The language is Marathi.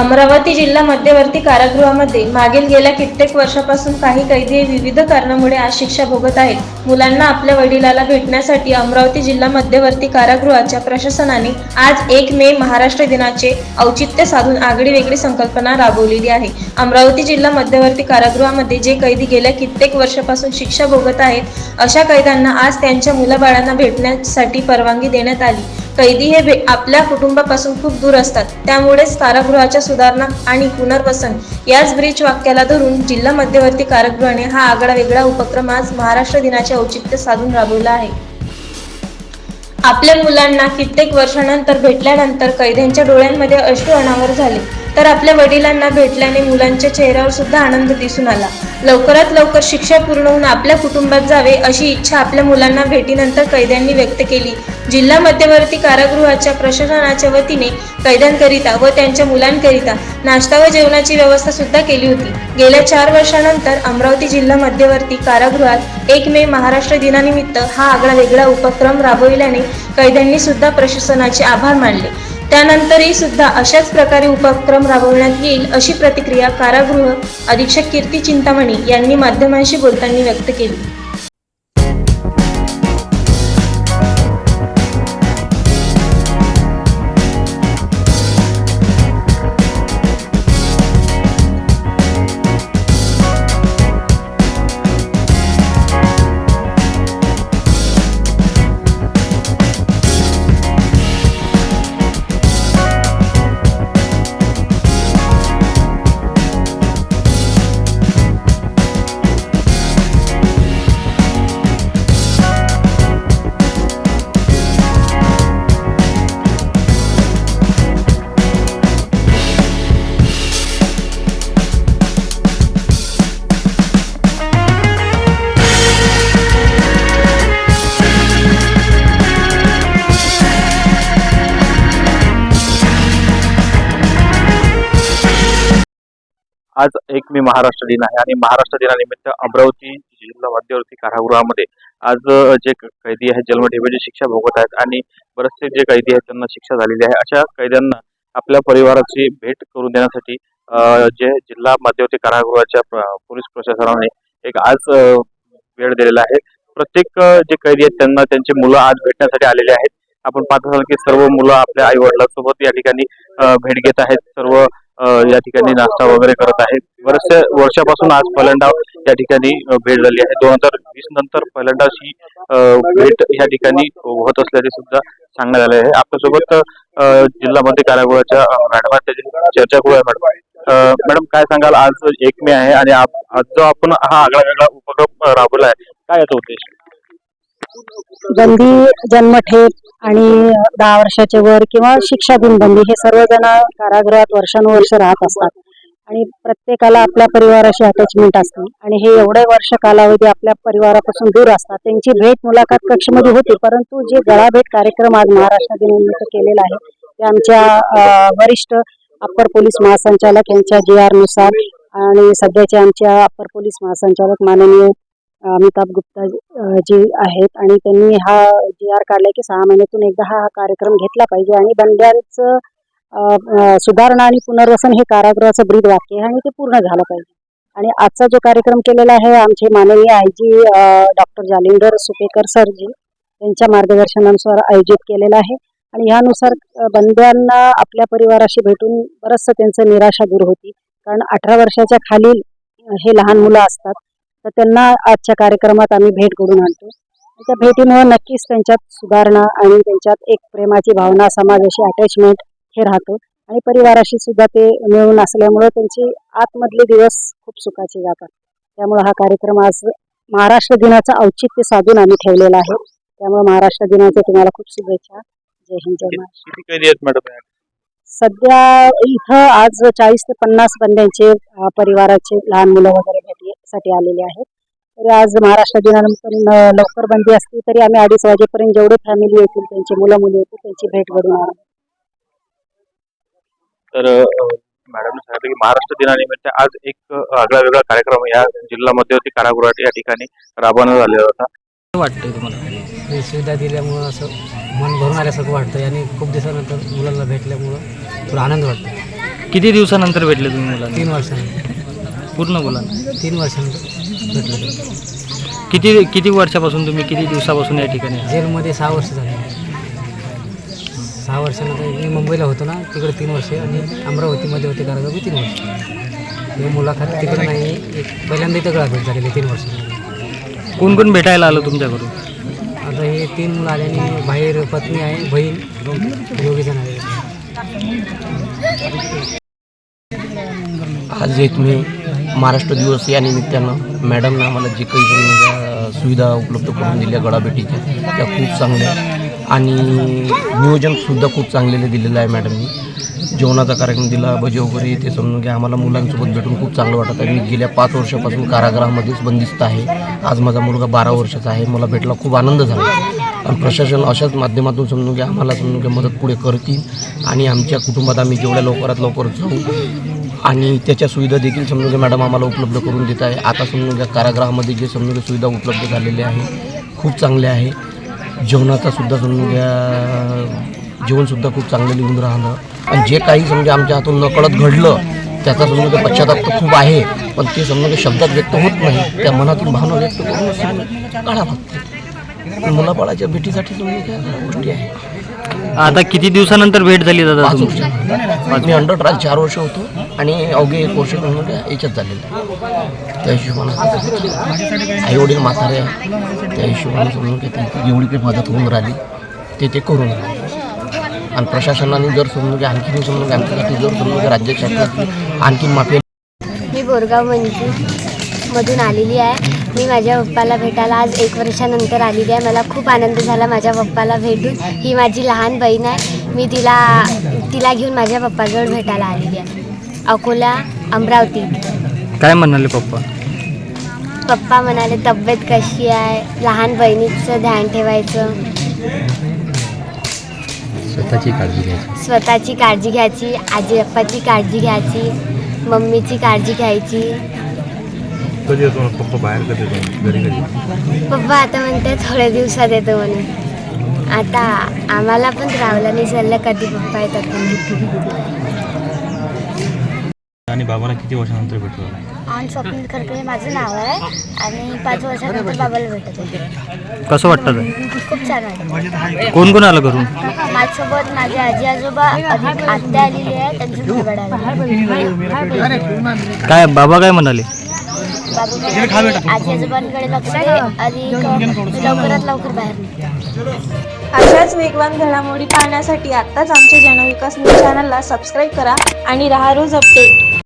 अमरावती जिल्हा मध्यवर्ती कारागृहामध्ये मागील गेल्या कित्येक वर्षापासून काही कैदी हे विविध कारणामुळे आज शिक्षा भोगत आहेत. मुलांना आपल्या वडिलाला भेटण्यासाठी अमरावती जिल्हा मध्यवर्ती कारागृहाच्या प्रशासनाने आज एक मे महाराष्ट्र दिनाचे औचित्य साधून आगळी वेगळी संकल्पना राबवलेली आहे. अमरावती जिल्हा मध्यवर्ती कारागृहामध्ये जे कैदी गेल्या कित्येक वर्षापासून शिक्षा भोगत आहेत अशा कैद्यांना आज त्यांच्या मुलाबाळांना भेटण्यासाठी परवानगी देण्यात आली. कैदी हे भे- आपल्या कुटुंबापासून खूप दूर असतात. त्यामुळेच कारागृहाच्या सुधारणा आणि पुनर्वसन याच ब्रिज वाक्याला धरून जिल्हा मध्यवर्ती कारागृहाने हा आगळा वेगळा उपक्रम आज महाराष्ट्र दिनाचे औचित्य साधून राबवला आहे. आपल्या मुलांना कित्येक वर्षानंतर भेटल्यानंतर कैद्यांच्या डोळ्यांमध्ये अश्रू अनावर झाले. तर आपल्या वडिलांना भेटल्याने मुलांच्या चेहऱ्यावर सुद्धा आनंद दिसून आला. लवकरात लवकर शिक्षा पूर्ण होऊन आपल्या कुटुंबात जावे अशी इच्छा आपल्या मुलांना भेटीनंतर कैद्यांनी व्यक्त केली. जिल्हा मध्यवर्ती कारागृहाच्या प्रशासनाच्या वतीने कैद्यांकरिता व त्यांच्या मुलांकरिता नाश्ता व जेवणाची व्यवस्था सुद्धा केली होती. गेल्या चार वर्षानंतर अमरावती जिल्हा मध्यवर्ती कारागृहात एक मे महाराष्ट्र दिनानिमित्त हा आगळा वेगळा उपक्रम राबविल्याने कैद्यांनी सुद्धा प्रशासनाचे आभार मानले. त्यानंतरही सुद्धा अशाच प्रकारे उपक्रम राबवण्यात येईल अशी प्रतिक्रिया कारागृह अधीक्षक कीर्ती चिंतामणी यांनी माध्यमांशी बोलताना व्यक्त केली. आज एक मे महाराष्ट्र दिन आहे आणि महाराष्ट्र दिनानिमित्त अमरावती जिल्हा मध्यवर्ती कारागृहामध्ये आज जे क- कैदी आहेत जन्मठेपेची शिक्षा भोगत आहेत आणि बरेचसे जे कैदी आहेत त्यांना शिक्षा झालेली आहे. अशा कैद्यांना आपल्या परिवाराची भेट करून देण्यासाठी जे जिल्हा मध्यवर्ती कारागृहाच्या पोलीस प्रशासनाने एक आज वेळ दिलेला आहे. प्रत्येक जे कैदी आहेत त्यांना त्यांची मुलं आज भेटण्यासाठी आलेले आहेत. आपण पाहत असाल की सर्व मुलं आपल्या आई वडिलांसोबत या ठिकाणी भेट घेत आहेत. सर्व या ठिकाणी नाश्ता वगैरे करत आहेत. बऱ्याचशा वर्षापासून आज पहिल्यांदा या ठिकाणी भेट झाली आहे. दोन हजार वीस नंतर पहिल्यांदा ही भेट या ठिकाणी होत असल्याचे सुद्धा सांगण्यात आले आहे. आपल्यासोबत जिल्हा मध्य कारागृहाच्या मॅडम त्याची चर्चा करूया मॅडम. मॅडम काय सांगाल? आज एक मे आहे आणि आज जो आपण हा आगळा वेगळा उपक्रम राबवला आहे काय याचा उद्देश? बंदी जन्मठेप आणि दहा वर्षाचे वर किंवा शिक्षा गुणबंदी हे सर्वजण कारागृहात वर्षानुवर्ष राहत असतात. आणि प्रत्येकाला आपल्या परिवाराशी अटॅचमेंट असते. आणि हे एवढे वर्ष कालावधी आपल्या परिवारापासून दूर असतात. त्यांची भेट मुलाखत कक्षमध्ये होती. परंतु जे गळाभेट कार्यक्रम आज महाराष्ट्र दिनानिमित्त केलेला आहे ते आमच्या वरिष्ठ अप्पर पोलीस महासंचालक यांच्या जी आरनुसार आणि सध्याचे आमच्या अप्पर पोलीस महासंचालक माननीय अमिताभ गुप्ता जी आहेत आणि त्यांनी हा जी आर काढलाय की सहा महिन्यातून एकदा हा कार्यक्रम घेतला पाहिजे आणि बंड्यांचं सुधारणा आणि पुनर्वसन हे कारागृहाचं ब्रीद वाक्य आहे आणि ते पूर्ण झालं पाहिजे. आणि आजचा जो कार्यक्रम केलेला आहे आमचे माननीय I G doctor Jalindar Supekar सरजी यांच्या मार्गदर्शनानुसार आयोजित केलेला आहे. आणि ह्यानुसार बंद्यांना आपल्या परिवाराशी भेटून बरंचसं त्यांचं निराशा दूर होती. कारण अठरा वर्षाच्या खालील हे लहान मुलं असतात. तर त्यांना आजच्या कार्यक्रमात आम्ही भेट घडून आणतो. आणि त्या भेटीमुळे नक्कीच त्यांच्यात सुधारणा आणि त्यांच्यात एक प्रेमाची भावना समाजाशी अटॅचमेंट हे राहतं. आणि परिवाराशी सुद्धा ते मिळून असल्यामुळे त्यांचे आतमधले दिवस खूप सुखाचे जातात. त्यामुळे हा कार्यक्रम आज महाराष्ट्र दिनाचं औचित्य साधून आम्ही ठेवलेला आहे. त्यामुळे महाराष्ट्र दिनाच्या तुम्हाला खूप शुभेच्छा. जय हिंद जय महाराष्ट्र. सध्या इथं आज चाळीस ते पन्नास बंद्यांचे परिवाराचे लहान मुलं वगैरे भेटीसाठी आलेले आहेत. तरी आज महाराष्ट्र दिनानंतर न- लवकर बंदी असली तरी आम्ही अडीच वाजेपर्यंत जेवढे फॅमिली येतील त्यांची मुलं मुली येतील त्यांची भेट घडून आणू तर मॅडम सांगितलं की महाराष्ट्र दिनानिमित्त आज एक आगळा वेगळा कार्यक्रम या जिल्हा मध्यवर्ती कारागृहात या ठिकाणी राबवण्यात आलेला होता. वाटतंय तुम्हाला? ही सुविधा दिल्यामुळं असं मन भरून आल्यासारखं वाटतंय आणि खूप दिवसानंतर मुलांना भेटल्यामुळं थोडा आनंद वाटतो किती दिवसानंतर भेटले तुम्ही मुलांना? तीन वर्षांनी पूर्ण बोला. ना. तीन वर्षांनी भेटलं. किती किती वर्षापासून तुम्ही किती दिवसापासून या ठिकाणी आहात? जेलमध्ये सहा वर्ष झाले. सहा वर्षानंतर मी मुंबईला होतो ना तिकडे तीन वर्ष आणि अमरावतीमध्ये होते कारागृह तीन वर्ष. हे मुलाखत तिकडे नाही एक पहिल्यांदा इथं गळा भेट झालेली तीन वर्ष. कोण कोण भेटायला आलं तुमच्या घरून आता हे तीन मुलं आले आणि बाहेर पत्नी आहे बहीण दोघे जण आहे आज एक मी महाराष्ट्र दिवस या निमित्तानं मॅडमनं आम्हाला जे काही सुविधा उपलब्ध करून दिल्या गडाभेटीच्या त्या खूप चांगल्या आणि नियोजनसुद्धा खूप चांगलेलं दिलेलं आहे मॅडमनी. जेवणाचा कार्यक्रम दिला भजे वगैरे ते समजून घ्या. आम्हाला मुलांसोबत भेटून खूप चांगलं वाटत आहे. मी गेल्या पाच वर्षापासून कारागृहामध्येच बंदिस्त आहे. आज माझा मुलगा बारा वर्षाचा आहे. मला भेटला खूप आनंद झाला. आणि प्रशासन अशाच माध्यमातून समजून घ्या. आम्हाला समजून घ्या मदत पुढे करतील. आणि आमच्या कुटुंबात आम्ही जेवढ्या लवकरात लवकर जाऊ आणि त्याच्या सुविधा देखील समजून मॅडम आम्हाला उपलब्ध करून देत आहे. आता समजून घ्या कारागृहामध्ये जे समजून सुविधा उपलब्ध झालेल्या आहे खूप चांगल्या आहे. जेवणाचा सुद्धा समजून घ्या जेवणसुद्धा खूप चांगलं लिहून राहणं आणि जे काही समजा आमच्या हातून नकळत घडलं त्याचा समजा पश्चाताप तर खूप आहे पण ते समजा शब्दात व्यक्त होत नाही त्या मनातून भावना व्यक्त करून काढा लागते मुलाबाळाच्या भेटीसाठी समजा घ्या गोष्टी आहे आता किती दिवसानंतर भेट झाली दादा पाच तुमची? वर्ष मी अंडर ट्रायल चार वर्ष होतो आणि अवघे एक वर्ष याच्यात झालेलं आहे. त्या हिशोबानं. आई वडील म्हातारे आहे त्या हिशोबाने समजून काय ती एवढी काही मदत होऊन राहिली. ते ते करून राहिले. आणि प्रशासनाने जर समजून घ्या आणखीन समजून घ्या आमच्यासाठी जर समजून घ्या राज्य शासनाची आणखीन माफी मी बोरगाव मंजू मधून आलेली आहे. मी माझ्या पप्पाला भेटायला आज एक वर्षानंतर आलेली आहे. मला खूप आनंद झाला माझ्या पप्पाला भेटून. ही माझी लहान बहीण आहे. मी तिला तिला घेऊन माझ्या पप्पाजवळ भेटायला आलेली आहे. अकोला अमरावती. काय म्हणाले पप्पा? पप्पा म्हणाले तब्येत कशी आहे? लहान बहिणीचं ध्यान ठेवायचं. स्वतःची काळजी घ्यायची. स्वतःची काळजी घ्यायची. आजी अप्पाची काळजी घ्यायची. मम्मीची काळजी घ्यायची. कधी येतो पप्पा बाहेर कधी येतो घरी कधी? पप्पा आता म्हणते थोड्या दिवसात येतो म्हणून. आता आम्हाला पण रावला नाही चाललं कधी पप्पा येतात. आणि बाबाला किती वर्षानंतर भेटलो? आणि स्वप्नील खडके माझं नाव आहे. आणि पाच वर्षानंतर बाबाला भेटत कसं वाटतं ते? खूप छान आहे कोण कोण आलं घरून? माझ्यासोबत माझे आजी आजोबा आत्या आलेली आहे त्यांची काय बाबा काय म्हणाले? बाबू आजी आजोबांकडे लक्ष दे आणि लवकरात लवकर बाहेर. अशाच वेगवान घडामोडी पाहण्यासाठी आत्ताच आमच्या जनविकास न्यूज चॅनलला सबस्क्राईब करा आणि रहा रोज अपडेट